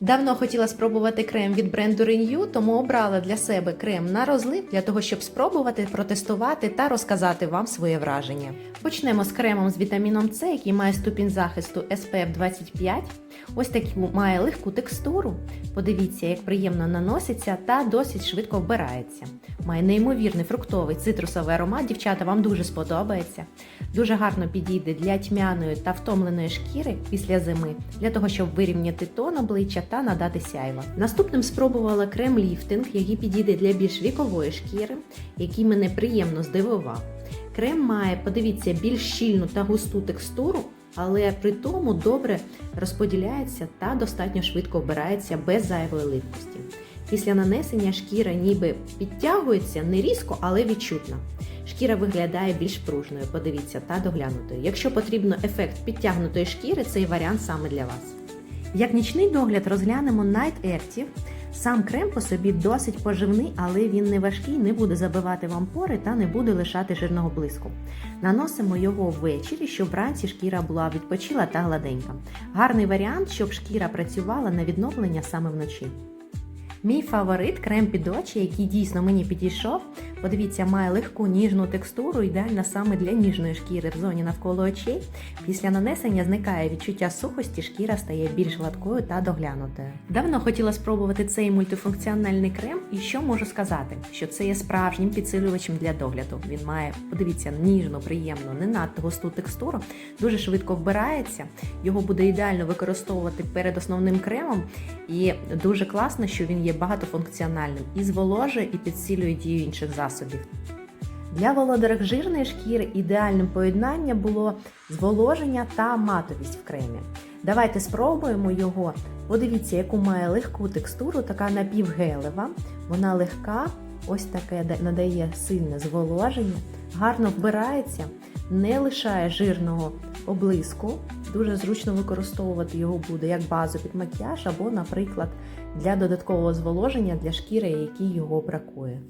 Давно хотіла спробувати крем від бренду Renew, тому обрала для себе крем на розлив для того, щоб спробувати, протестувати та розказати вам своє враження. Почнемо з кремом з вітаміном С, який має ступінь захисту SPF 25. Ось таку має легку текстуру. Подивіться, як приємно наноситься та досить швидко вбирається. Має неймовірний фруктовий цитрусовий аромат. Дівчата, вам дуже сподобається. Дуже гарно підійде для тьмяної та втомленої шкіри після зими, для того, щоб вирівняти тон обличчя та надати сяйва. Наступним спробувала крем ліфтинг, який підійде для більш вікової шкіри, який мене приємно здивував. Крем має, подивіться, більш щільну та густу текстуру, але при тому добре розподіляється та достатньо швидко вбирається без зайвої липкості. Після нанесення шкіра ніби підтягується не різко, але відчутно. Шкіра виглядає більш пружною, подивіться, та доглянутою. Якщо потрібно ефект підтягнутої шкіри, цей варіант саме для вас. Як нічний догляд розглянемо Night Active. Сам крем по собі досить поживний, але він не важкий, не буде забивати вам пори та не буде лишати жирного блиску. Наносимо його ввечері, щоб вранці шкіра була відпочила та гладенька. Гарний варіант, щоб шкіра працювала на відновлення саме вночі. Мій фаворит крем під очі, який дійсно мені підійшов. Подивіться, має легку ніжну текстуру, ідеальна саме для ніжної шкіри в зоні навколо очей. Після нанесення зникає відчуття сухості, шкіра стає більш гладкою та доглянутою. Давно хотіла спробувати цей мультифункціональний крем, і що можу сказати? Що це є справжнім підсилювачем для догляду. Він має, подивіться, ніжну, приємну, не надто густу текстуру, дуже швидко вбирається. Його буде ідеально використовувати перед основним кремом, і дуже класно, що він є багатофункціональним і зволожує, і підсилює дію інших засобів. Для володарок жирної шкіри ідеальним поєднанням було зволоження та матовість в кремі. Давайте спробуємо його. Подивіться, яку має легку текстуру, така напівгелева. Вона легка, ось таке надає сильне зволоження, гарно вбирається, не лишає жирного облиску. Дуже зручно використовувати його буде як базу під макіяж або, наприклад, для додаткового зволоження для шкіри, якій його бракує.